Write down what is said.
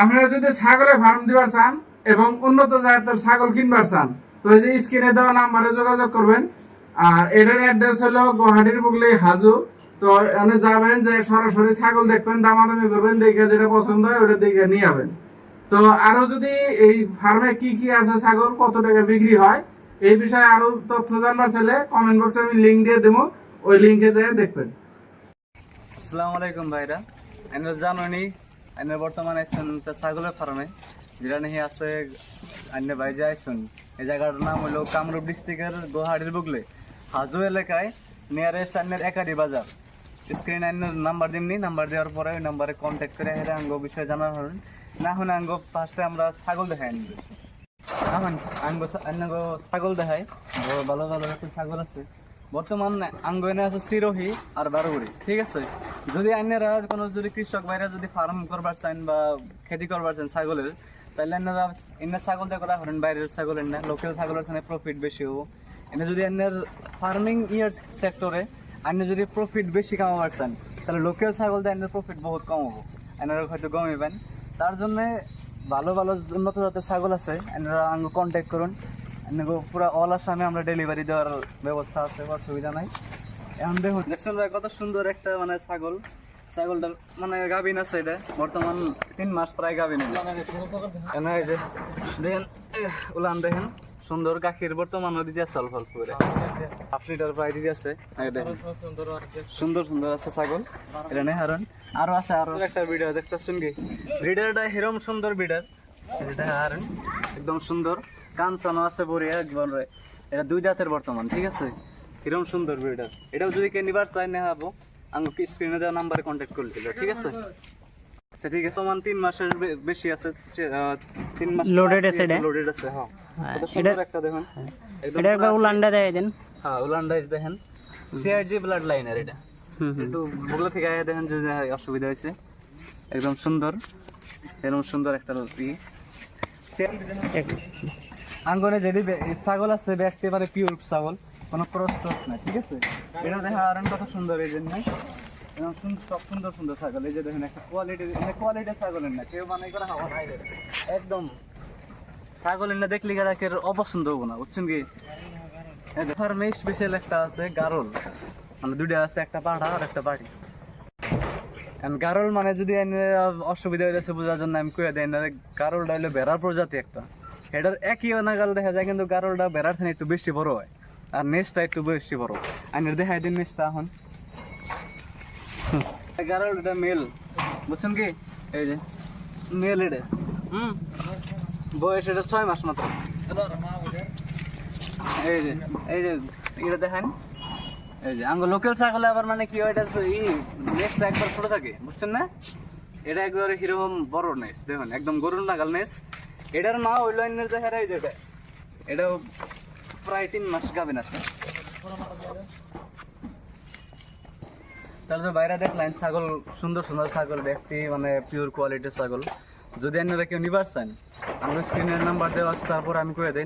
আপনারা যদি ছাগলের ফার্ম দিবার চান এবং উন্নত জাতের ছাগল কিনবার চান, তো এই যে স্ক্রিনে দেওয়া নাম্বারে যোগাযোগ করবেন। আর এটার অ্যাড্রেস হলো গুয়াহাটির বুগলি হাজু। তো এখানে যাবেন, যে সরাসরি ছাগল দেখবেন, দামাদামি করবেন, দেখে যেটা পছন্দ হয় ওটা দেখে নিয়ে যাবেন। তো আরও যদি এই ফার্মে কি কি আছে ছাগল, কত টাকা বিক্রি হয়, এই বিষয়ে আরও তথ্য জানবার চাইলে কমেন্ট বক্সে আমি লিংক দিয়ে দেবো, ওই লিংকে যেয়ে দেখবেন। আসসালামু আলাইকুম ভাইরা এনে জানি এনে বর্তমানে আইসুন ছাগলের ফার্মে, যেটা নাকি আছে ভাই যে আইসুন এই জায়গাটার নাম হলো কামরূপ ডিস্ট্রিক্টের গুয়াহাটির বুগলে। হাজু এলাকায় নিয়ারেস্ট আন্নের একাডি বাজার। স্ক্রিন আন্নের নাম্বার দিমনি, নাম্বার দেওয়ার পরে ওই নাম্বারে কন্ট্যাক্ট করে হেরে আঙ্গ বিষয়ে জানা হবেন না হলে আঙ্গ ফার্স্টে আমরা ছাগল দেখাই আনব এখন আঙ্গ আঙ্গ ছাগল দেখাই। ভালো ভালো একটা ছাগল আছে। বর্তমান আঙ্গ এনে আছে সিরোহি আর বারোগুড়ি ঠিক আছে? যদি আইনেরা কোনো যদি কৃষক ভাইরা যদি ফার্ম করবার চান বা খেতি করবার চান ছাগলের তাহলে এনারা এনে ছাগল দিয়ে করা করেন বাইরের ছাগল এনে লোকাল ছাগলের খানে প্রফিট বেশি হব। এনে যদি এনের ফার্মিং ইয়ার সেক্টরে আপনি যদি প্রফিট বেশি কামাবার চান তাহলে লোকাল ছাগল দিয়ে এনের প্রফিট বহুত কম হব। এনারা হয়তো কমিবেন তার জন্য ভালো ভালো উন্নত জাতের ছাগল আছে এনারা আঙ্গ কন্ট্যাক্ট করুন। পুরো অল আসামে আমরা ডেলিভারি দেওয়ার ব্যবস্থা আছে অসুবিধা নাই। এখন দেখুন দেখছেন কত সুন্দর একটা মানে ছাগল। ছাগলটার মানে গাভিন আছে এটা। বর্তমান তিন মাস প্রায় গাভিন। যে, দেখেন উলান দেখেন। সুন্দর গাখীর বর্তমানে দিতে আছে অল্প করে। হাফ লিটার প্রায় দিতে আছে। সুন্দর সুন্দর আছে ছাগল। এটা নেই হারণ আরও আছে, আরও একটা ভিডিও দেখতেছেন কি? ব্রিডারটা হিরম সুন্দর ব্রিডার এটা হারণ একদম সুন্দর। কানসানো আছে বড়িয়া একবার এটা দুই জাতের বর্তমান, ঠিক আছে? হিরম সুন্দর ব্রিডার এটাও যদি কে নিবার চাই না হব আমি স্ক্রিনে দেওয়া নাম্বারে কন্ট্যাক্ট করে দিল ঠিক আছে? ঠিক আছে সমান তিন মাসের বেশি আছে তিন মাস Loaded আছে এটা? লোডেড আছে হ্যাঁ। হ্যাঁ, কত সুন্দর একটা দেখুন। এটা একবার উলান্ডা দেয় দেন। হ্যাঁ উলান্ডাইজ দেখেন। সিআরজি ব্লাড লাইনের এটা। একটু বগলা থেকে আয়া দেখেন যে অসুবিধা হয়েছে। একদম সুন্দর। এরকম সুন্দর একটা ই। আঙ্গনে যেটি ছাগল আছে ব্যক্তি পারে পিওর ছাগল। কোনো ক্রস টস নাই, ঠিক আছে? এটা দেখা আর কত সুন্দর এই জন্য সব সুন্দর সুন্দর ছাগল, এই যে দেখেন একটা কোয়ালিটি কোয়ালিটি ছাগলের না কেউ মানে করা হওয়া রে। একদম ছাগলের না দেখলে গেলে কেউ অপছন্দ হব না, বুঝছেন কি? ফার্মে স্পেশাল একটা আছে গারল। মানে দুইটা আছে, একটা পাঠা আর একটা And গারল মানে যদি অসুবিধা হয়ে যাচ্ছে বোঝার জন্য আমি কয়ে দেয় না, গারলটা হলো বেড়ার প্রজাতি একটা। এটার একই নাগাল দেখা যায়, কিন্তু গারলটা বেড়ার থেকে একটু বেশি বড় হয়। আর নেসটা একটু বেশি বড়। আইনের দেখাই দিন নেসটা এখন। এটা মেল। বুঝছেন কি? এই যে, মেল এটা। হুম? বয়স এটা ছয় মাস মাত্র। এই যে এই যে, এটা দেখেন। এই যে আঙ্গ লোকাল ছাগলে আবার মানে কি হয়, এটা ই নেসটা একবার ছোট থাকে। বুঝছেন না? এটা একবারে কীরকম বড় নেস দেখুন, একদম গরুর নাগাল নেস এটার মা ওই লাইনের দেখা এই যেটা এটাও প্রায় তিন মাস গাবেন আছে। তাহলে বাইরে দেখলেন ছাগল, সুন্দর সুন্দর ছাগল দেখতে মানে পিওর কোয়ালিটির ছাগল। যদি আপনারা কেউ নিবার চান, আমার স্ক্রিনের নাম্বার দেওয়া আছে, তারপর আমি করে দেন